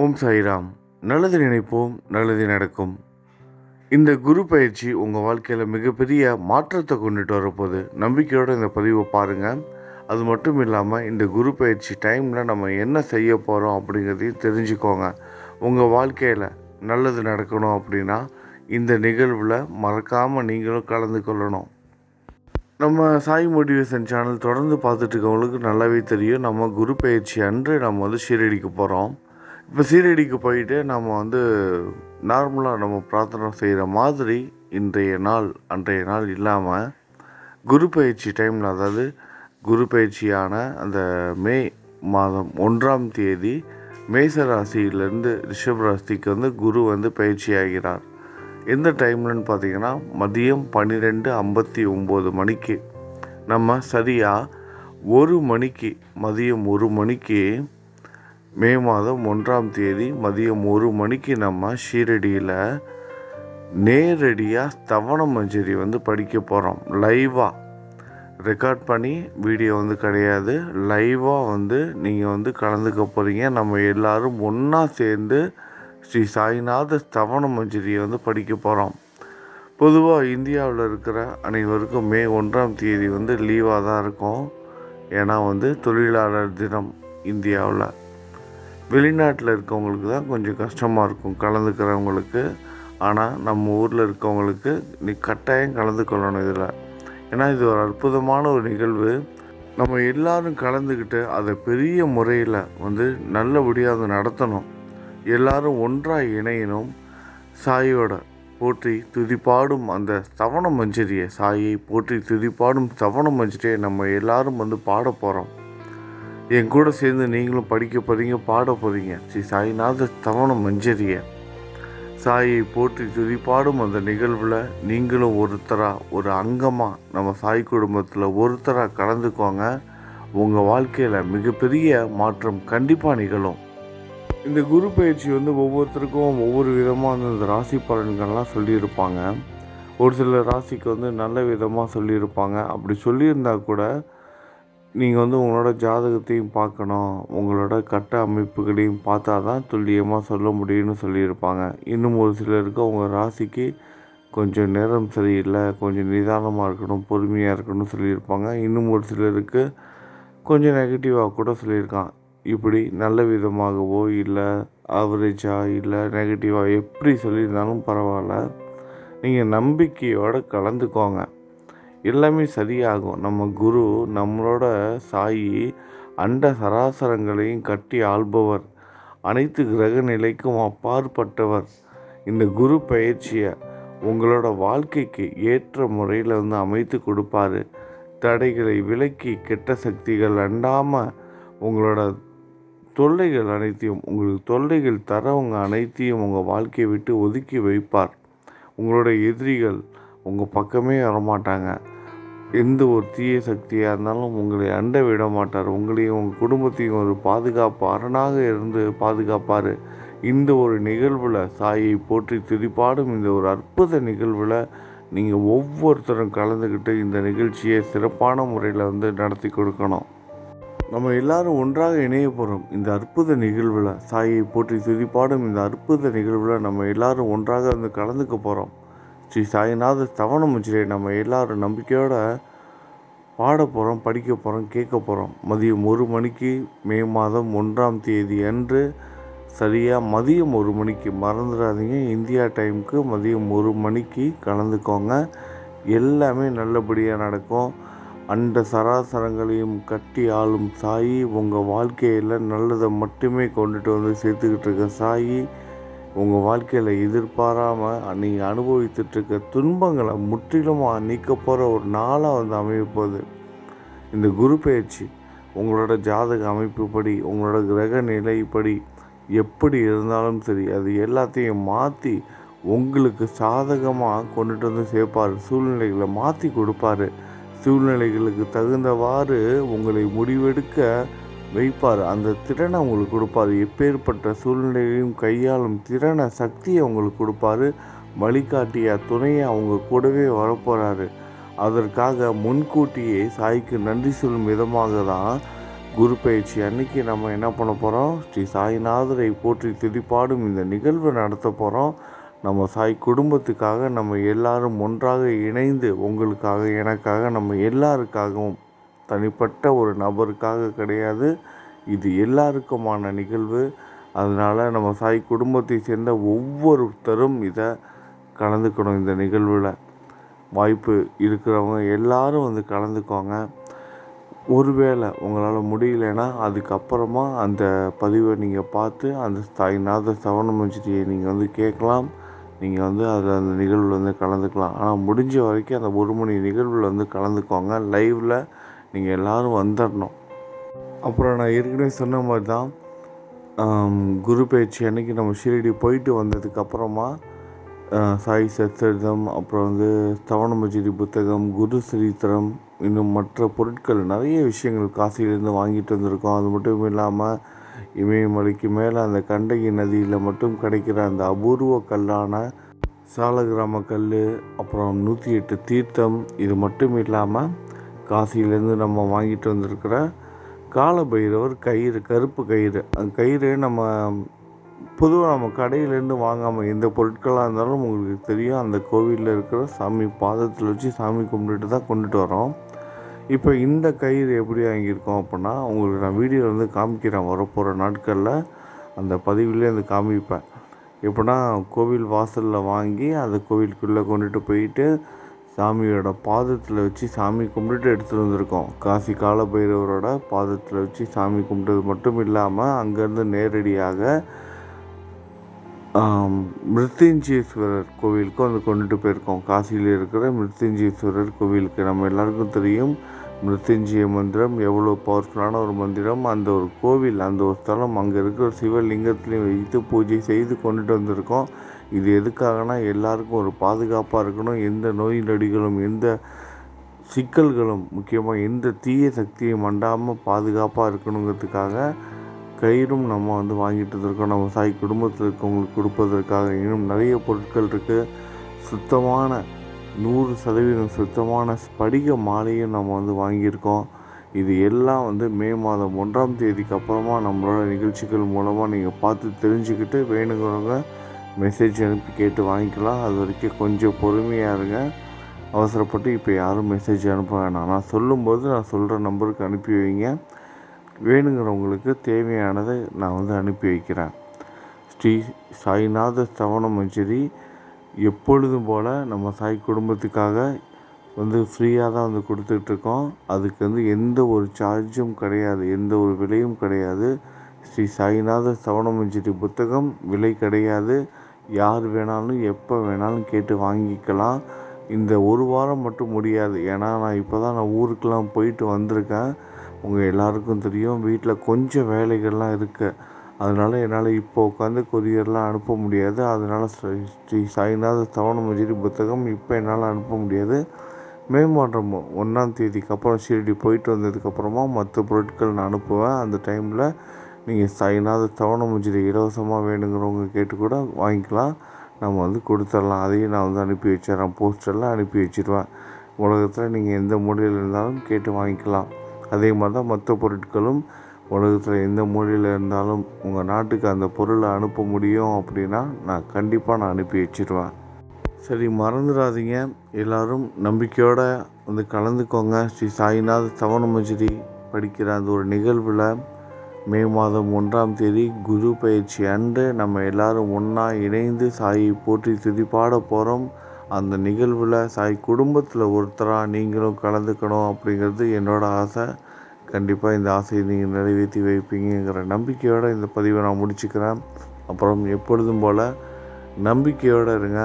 ஓம் சாய்ராம். நல்லது நினைப்போம் நல்லது நடக்கும். இந்த குரு பயிற்சி உங்கள் வாழ்க்கையில் மிகப்பெரிய மாற்றத்தை கொண்டுட்டு வரப்போகுது. நம்பிக்கையோடு இந்த பதிவை பாருங்கள் அது மட்டும் இல்லாமல் இந்த குரு பயிற்சி டைமில் நம்ம என்ன செய்ய போகிறோம் அப்படிங்கிறதையும் தெரிஞ்சுக்கோங்க. உங்கள் வாழ்க்கையில் நல்லது நடக்கணும் அப்படின்னா இந்த நிகழ்வில் மறக்காமல் நீங்களும் கலந்து கொள்ளணும். நம்ம சாய் மோட்டிவேஷன் சேனல் தொடர்ந்து பார்த்துட்டு இருக்கவங்களுக்கு நல்லாவே தெரியும். நம்ம குரு பயிற்சி அன்று நம்ம வந்து ஷீரடிக்கு போகிறோம் இப்போ சீரடிக்கு போயிட்டு நம்ம வந்து நார்மலாக நம்ம பிரார்த்தனை செய்கிற மாதிரி இன்றைய நாள் அன்றைய நாள் இல்லாமல் குரு பயிற்சி டைமில் அதாவது குரு பயிற்சியான அந்த மே மாதம் ஒன்றாம் தேதி மேச ராசியிலேருந்து ரிஷப் ராசிக்கு வந்து குரு வந்து பயிற்சி ஆகிறார். எந்த டைம்லன்னு பார்த்தீங்கன்னா மதியம் பன்னிரெண்டு ஐம்பத்தி ஒம்பது மணிக்கு. நம்ம சரியாக ஒரு மணிக்கு மதியம் ஒரு மணிக்கு மே மாதம் ஒன்றாம் தேதி மதியம் ஒரு மணிக்கு நம்ம ஷீரடியில் நேரடியாக தவண மஞ்சரி வந்து படிக்க போகிறோம் லைவாக ரெக்கார்ட் பண்ணி வீடியோ வந்து கிடையாது. லைவாக வந்து நீங்கள் வந்து கலந்துக்க போகிறீங்க நம்ம எல்லோரும் ஒன்றா சேர்ந்து ஸ்ரீ சாய்நாத ஸ்தவண மஞ்சரியை வந்து படிக்க போகிறோம் பொதுவாக இந்தியாவில் இருக்கிற அனைவருக்கும் மே ஒன்றாம் தேதி வந்து லீவாக தான் இருக்கும். ஏன்னா வந்து தொழிலாளர் தினம் இந்தியாவில். வெளிநாட்டில் இருக்கவங்களுக்கு தான் கொஞ்சம் கஷ்டமாக இருக்கும் கலந்துக்கிறவங்களுக்கு. ஆனால் நம்ம ஊரில் இருக்கவங்களுக்கு நீ கட்டாயம் கலந்து கொள்ளணும் இதில். ஏன்னா இது ஒரு அற்புதமான ஒரு நிகழ்வு. நம்ம எல்லாரும் கலந்துக்கிட்டு அதை பெரிய முறையில் வந்து நல்லபடியாக அதை நடத்தணும். எல்லாரும் ஒன்றாக இணையணும். சாயோட போற்றி துதிப்பாடும் அந்த ஸ்தவண மஞ்சரியை சாயை போற்றி துதிப்பாடும் ஸ்தவண மஞ்சரியை நம்ம எல்லாரும் வந்து பாட போகிறோம் என் கூட சேர்ந்து நீங்களும் படிக்க போகிறீங்க பாட போகிறீங்க ஸ்ரீ சாய்நாத ஸ்தவண மஞ்சரியை. சாயை போற்றி துதிப்பாடும் அந்த நிகழ்வில் நீங்களும் ஒருத்தராக ஒரு அங்கமாக நம்ம சாய் குடும்பத்தில் ஒருத்தராக கலந்துக்கோங்க. உங்கள் வாழ்க்கையில் மிகப்பெரிய மாற்றம் கண்டிப்பாக நிகழும். இந்த குரு பயிற்சி வந்து ஒவ்வொருத்தருக்கும் ஒவ்வொரு விதமாக வந்து இந்த ராசி பலன்கள்லாம் சொல்லியிருப்பாங்க. ஒரு சில ராசிக்கு வந்து நல்ல விதமாக சொல்லியிருப்பாங்க. அப்படி சொல்லியிருந்தால் கூட நீங்கள் வந்து உங்களோட ஜாதகத்தையும் பார்க்கணும். உங்களோட கட்ட அமைப்புகளையும் பார்த்தா தான் துல்லியமாக சொல்ல முடியும்னு சொல்லியிருப்பாங்க. இன்னும் ஒரு சிலருக்கு அவங்க ராசிக்கு கொஞ்சம் நேரம் சரியில்லை. கொஞ்சம் நிதானமாக இருக்கணும் பொறுமையாக இருக்கணும்னு சொல்லியிருப்பாங்க. இன்னும் ஒரு சிலருக்கு கொஞ்சம் நெகட்டிவாக கூட சொல்லியிருக்கான். இப்படி நல்ல விதமாகவோ இல்லை ஆவரேஜாக இல்லை நெகட்டிவாக எப்படி சொல்லியிருந்தாலும் பரவாயில்ல. நீங்கள் நம்பிக்கையோடு கலந்துக்கோங்க. எல்லாமே சரியாகும். நம்ம குரு நம்மளோட சாயி அண்ட சராசரங்களையும் கட்டி ஆள்பவர். அனைத்து கிரக நிலைக்கும் அப்பாற்பட்டவர். இந்த குரு பயிற்சியை உங்களோட வாழ்க்கைக்கு ஏற்ற முறையில் வந்து அமைத்து கொடுப்பாரு. தடைகளை விலக்கி கெட்ட சக்திகள் அண்டாமல் உங்களோட தொல்லைகள் அனைத்தையும் உங்களுக்கு தொல்லைகள் தரவங்க அனைத்தையும் உங்கள் வாழ்க்கையை விட்டு ஒதுக்கி வைப்பார். உங்களோட எதிரிகள் உங்கள் பக்கமே வரமாட்டாங்க. எந்த ஒரு தீய சக்தியாக இருந்தாலும் உங்களை அண்ட விட மாட்டார். உங்களையும் உங்கள் குடும்பத்தையும் ஒரு பாதுகாப்பு அரணாக இருந்து பாதுகாப்பார். இந்த ஒரு நிகழ்வில் சாயை போற்றி துதிப்பாடும் இந்த ஒரு அற்புத நிகழ்வில் நீங்கள் ஒவ்வொருத்தரும் கலந்துக்கிட்டு இந்த நிகழ்ச்சியை சிறப்பான முறையில் வந்து நடத்தி கொடுக்கணும். நம்ம எல்லாரும் ஒன்றாக இணைய போகிறோம் இந்த அற்புத நிகழ்வில் சாயை போற்றி துதிப்பாடும் இந்த அற்புத நிகழ்வில் நம்ம எல்லாரும் ஒன்றாக வந்து கலந்துக்க போகிறோம் ஸ்ரீ சாய்நாத ஸ்தவண முச்சிரை நம்ம எல்லாரும் நம்பிக்கையோடு பாட போகிறோம் படிக்க போகிறோம் கேட்க போகிறோம் மதியம் ஒரு மணிக்கு மே மாதம் ஒன்றாம் தேதி அன்று சரியாக மதியம் ஒரு மணிக்கு. மறந்துடாதீங்க இந்தியா டைமுக்கு மதியம் ஒரு மணிக்கு கலந்துக்கோங்க. எல்லாமே நல்லபடியாக நடக்கும். அந்த சராசரங்களையும் கட்டி ஆளும் சாயி உங்கள் வாழ்க்கையில் நல்லதை மட்டுமே கொண்டுட்டு வந்து சேர்த்துக்கிட்டு இருக்க சாயி. உங்கள் வாழ்க்கையில் எதிர்பாராமல் நீங்கள் அனுபவித்துட்ருக்க துன்பங்களை முற்றிலுமாக நீக்க போகிற ஒரு நாளாக வந்து அமையப்போகுது இந்த குரு பயிற்சி உங்களோட ஜாதக அமைப்புப்படி உங்களோட கிரக நிலைப்படி எப்படி இருந்தாலும் சரி அது எல்லாத்தையும் மாற்றி உங்களுக்கு சாதகமாக கொண்டுட்டு வந்து சேர்ப்பார். சூழ்நிலைகளை மாற்றி கொடுப்பாரு. சூழ்நிலைகளுக்கு தகுந்தவாறு உங்களை முடிவெடுக்க வைப்பார். அந்த திறனை உங்களுக்கு கொடுப்பார். எப்பேற்பட்ட சூழ்நிலையையும் கையாளும் திறனை சக்தியை அவங்களுக்கு கொடுப்பாரு. வழிகாட்டிய துணையை அவங்க கூடவே வரப்போகிறாரு அதற்காக முன்கூட்டியே சாய்க்கு நன்றி சொல்லும் விதமாக தான் குரு பயிற்சி அன்னைக்கு நம்ம என்ன பண்ண போகிறோம் ஸ்ரீ சாய்நாதரை போற்றி துதிப்பாடும் இந்த நிகழ்வு நடத்த போகிறோம் நம்ம சாய் குடும்பத்துக்காக நம்ம எல்லாரும் ஒன்றாக இணைந்து உங்களுக்காக எனக்காக நம்ம எல்லாருக்காகவும் தனிப்பட்ட ஒரு நபருக்காக கிடையாது. இது எல்லாருக்குமான நிகழ்வு. அதனால் நம்ம சாய் குடும்பத்தை சேர்ந்த ஒவ்வொருத்தரும் இதை கலந்துக்கணும் இந்த நிகழ்வில். வாய்ப்பு இருக்கிறவங்க எல்லாரும் வந்து கலந்துக்கோங்க. ஒருவேளை உங்களால் முடியலன்னா அதுக்கப்புறமா அந்த பதிவை நீங்கள் பார்த்து அந்த தாய்நாத சவண நீங்கள் வந்து கேட்கலாம். நீங்கள் வந்து அதில் அந்த நிகழ்வில் வந்து கலந்துக்கலாம். ஆனால் முடிஞ்ச வரைக்கும் அந்த ஒரு மணி நிகழ்வில் வந்து கலந்துக்கோங்க. லைவில் நீங்கள் எல்லோரும் வந்துடணும் அப்புறம் நான் ஏற்கனவே சொன்ன மாதிரி தான் குரு பயிற்சி அன்னைக்கு நம்ம ஷிரடி போயிட்டு வந்ததுக்கப்புறமா சாய் சச்சரிதம் அப்புறம் வந்து ஸ்தவணமஜிரி புத்தகம் குரு சரித்திரம் இன்னும் மற்ற பொருட்கள் நிறைய விஷயங்கள் காசியிலேருந்து வாங்கிட்டு வந்திருக்கோம். அது மட்டும் இல்லாமல் இமயமலைக்கு மேலே அந்த கண்டகி நதியில் மட்டும் கிடைக்கிற அந்த அபூர்வ கல்லான சாலகிராம கல் அப்புறம் நூற்றி எட்டு தீர்த்தம் இது மட்டும் இல்லாமல் காசியிலேருந்து நம்ம வாங்கிட்டு வந்திருக்கிற காலபைரவர் கயிறு கருப்பு கயிறு. அந்த கயிறு நம்ம பொதுவாக நம்ம கடையிலேருந்து வாங்காமல் எந்த பொருட்களாக இருந்தாலும் உங்களுக்கு தெரியும். அந்த கோவிலில் இருக்கிற சாமி பாதத்தில் வச்சு சாமி கும்பிட்டுட்டு தான் கொண்டுட்டு வரோம். இப்போ இந்த கயிறு எப்படி வாங்கியிருக்கோம் அப்படின்னா உங்களுக்கு நான் வீடியோ வந்து காமிக்கிறேன். வரப்போகிற நாட்களில் அந்த பதிவுலேயே வந்து காமிப்பேன். எப்படின்னா கோவில் வாசலில் வாங்கி அந்த கோவிலுக்குள்ளே கொண்டுட்டு போயிட்டு சாமியோட பாதத்தில் வச்சு சாமி கும்பிட்டுட்டு எடுத்துகிட்டு வந்திருக்கோம். காசி காலபைரவரோட பாதத்தில் வச்சு சாமி கும்பிட்டது மட்டும் இல்லாமல் அங்கேருந்து நேரடியாக ஆம், கோவிலுக்கும் வந்து கொண்டுட்டு போயிருக்கோம். காசியில் இருக்கிற மிருத்யுஞ்சேஸ்வரர் கோவிலுக்கு நம்ம எல்லாருக்கும் தெரியும். மிருத்யுஞ்சய மந்திரம் எவ்வளோ பவர்ஃபுல்லான ஒரு மந்திரம் அந்த ஒரு கோவில் அந்த ஒரு ஸ்தலம் அங்கே இருக்கிற சிவலிங்கத்திலையும் வைத்து பூஜை செய்து கொண்டுட்டு வந்திருக்கோம். இது எதுக்காகனா எல்லாருக்கும் ஒரு பாதுகாப்பாக இருக்கணும். எந்த நோய் நொடிகளும் எந்த சிக்கல்களும் முக்கியமாக எந்த தீய சக்தியும் மண்டாமல் பாதுகாப்பாக இருக்கணுங்கிறதுக்காக கயிறும் நம்ம வந்து வாங்கிட்டு இருக்கோம் நம்ம சாய் குடும்பத்தில் இருக்கவங்களுக்கு கொடுப்பதற்காக. இன்னும் நிறைய பொருட்கள் இருக்குது சுத்தமான நூறு சதவீதம் சுத்தமான ஸ்படிக மாலையும் நம்ம வந்து வாங்கியிருக்கோம். இது எல்லாம் வந்து மே மாதம் ஒன்றாம் தேதிக்கு அப்புறமா நம்மளோட நிகழ்ச்சிகள் மூலமாக நீங்கள் பார்த்து தெரிஞ்சுக்கிட்டு வேணுங்கிறவங்க மெசேஜ் அனுப்பி கேட்டு வாங்கிக்கலாம். அது வரைக்கும் கொஞ்சம் பொறுமையாக இருங்க. அவசரப்பட்டு இப்போ யாரும் மெசேஜ் அனுப்ப வேணாம். நான் சொல்லும்போது நான் சொல்கிற நம்பருக்கு அனுப்பி வைங்க. வேணுங்கிறவங்களுக்கு தேவையானதை நான் வந்து அனுப்பி வைக்கிறேன். ஸ்ரீ சாய்நாத சவண மஞ்சரி எப்பொழுதும் போல் நம்ம சாய் குடும்பத்துக்காக வந்து ஃப்ரீயாக தான் வந்து கொடுத்துட்ருக்கோம் அதுக்கு வந்து எந்த ஒரு சார்ஜும் கிடையாது. எந்த ஒரு விலையும் கிடையாது. ஸ்ரீ சாய்நாத சவணமஞ்சரி மஞ்சரி புத்தகம். விலை கிடையாது. யார் வேணாலும் எப்போ வேணாலும் கேட்டு வாங்கிக்கலாம். இந்த ஒரு வாரம் மட்டும் முடியாது. ஏன்னா நான் இப்போ தான் நான் ஊருக்கெலாம் போயிட்டு வந்திருக்கேன். உங்கள் எல்லாருக்கும் தெரியும் வீட்டில் கொஞ்சம் வேலைகள்லாம் இருக்குது அதனால் என்னால் இப்போ உட்காந்து கொரியர்லாம் அனுப்ப முடியாது. அதனால் ஸ்ரீ ஸ்ரீ சாய்நாத சவணமஞ்சரி புத்தகம் இப்போ என்னால் அனுப்ப முடியாது. மே மாதம் ஒன்றாம் தேதிக்கு அப்புறம் ஷிரடி போயிட்டு வந்ததுக்கப்புறமா மற்ற பொருட்கள் நான் அனுப்புவேன். அந்த டைமில் நீங்கள் சைனாத ஸ்தவன இலவசமாக வேணுங்கிறவங்க கேட்டு கூட வாங்கிக்கலாம். நம்ம வந்து கொடுத்துடலாம். அதையும் நான் வந்து அனுப்பி வச்சிடறேன். போஸ்டர்லாம் அனுப்பி வச்சிடுவேன். உலகத்தில் நீங்கள் எந்த மூலையில் இருந்தாலும் கேட்டு வாங்கிக்கலாம். அதே மாதிரி தான் மற்ற பொருட்களும் உலகத்தில் எந்த மூலையில் இருந்தாலும் உங்கள் நாட்டுக்கு அந்த பொருளை அனுப்ப முடியும் அப்படின்னா நான் கண்டிப்பாக நான் அனுப்பி வச்சிருவேன் சரி மறந்துடாதீங்க. எல்லோரும் நம்பிக்கையோடு வந்து கலந்துக்கோங்க. ஸ்ரீ சாய்நாத் சவணமஞ்சிரி படிக்கிற அந்த ஒரு நிகழ்வில் மே மாதம் ஒன்றாம் தேதி குரு பயிற்சி அன்று நம்ம எல்லாரும் ஒன்றா இணைந்து சாயை போற்றி துதிப்பாட போகிறோம் அந்த நிகழ்வில் சாய் குடும்பத்தில் ஒருத்தராக நீங்களும் கலந்துக்கணும் அப்படிங்கிறது என்னோட ஆசை. கண்டிப்பாக இந்த ஆசையை நீங்கள் நிறைவேற்றி வைப்பீங்கிற நம்பிக்கையோடு இந்த பதிவை நான் முடிச்சுக்கிறேன். அப்புறம் எப்பொழுதும் போல் நம்பிக்கையோடு இருங்க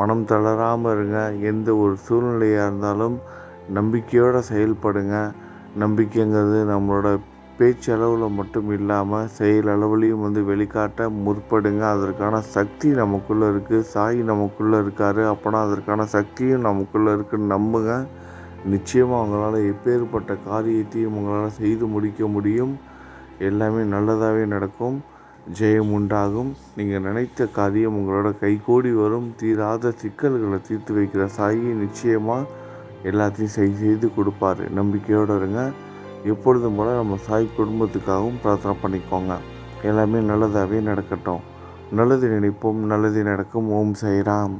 மனம் தளராமல் இருங்க எந்த ஒரு சூழ்நிலையாக இருந்தாலும் நம்பிக்கையோடு செயல்படுங்க. நம்பிக்கைங்கிறது நம்மளோட பேச்சளவில் மட்டும் இல்லாமல் செயலளவுலேயும் வந்து வெளிக்காட்ட முற்படுங்க. அதற்கான சக்தி நமக்குள்ளே இருக்குது சாய் நமக்குள்ளே இருக்கார் அப்போனா அதற்கான சக்தியும் நமக்குள்ளே இருக்குன்னு நம்புங்க. நிச்சயமாக உங்களால் எப்பேற்பட்ட காரியத்தையும் உங்களால் செய்து முடிக்க முடியும். எல்லாமே நல்லதாகவே நடக்கும். ஜெயம் உண்டாகும். நீங்கள் நினைத்த காரியம் உங்களோட கைகூடி வரும். தீராத சிக்கல்களை தீர்த்து வைக்கிற சாயி நிச்சயமாக எல்லாத்தையும் செய் செய்து கொடுப்பாரு. நம்பிக்கையோடு இருங்க. எப்பொழுதும் போல் நம்ம சாய் குடும்பத்துக்காகவும் பிரார்த்தனை பண்ணிக்கோங்க. எல்லாமே நல்லதாகவே நடக்கட்டும். நல்லது நினைப்போம் நல்லது நடக்கும். ஓம் சைராம்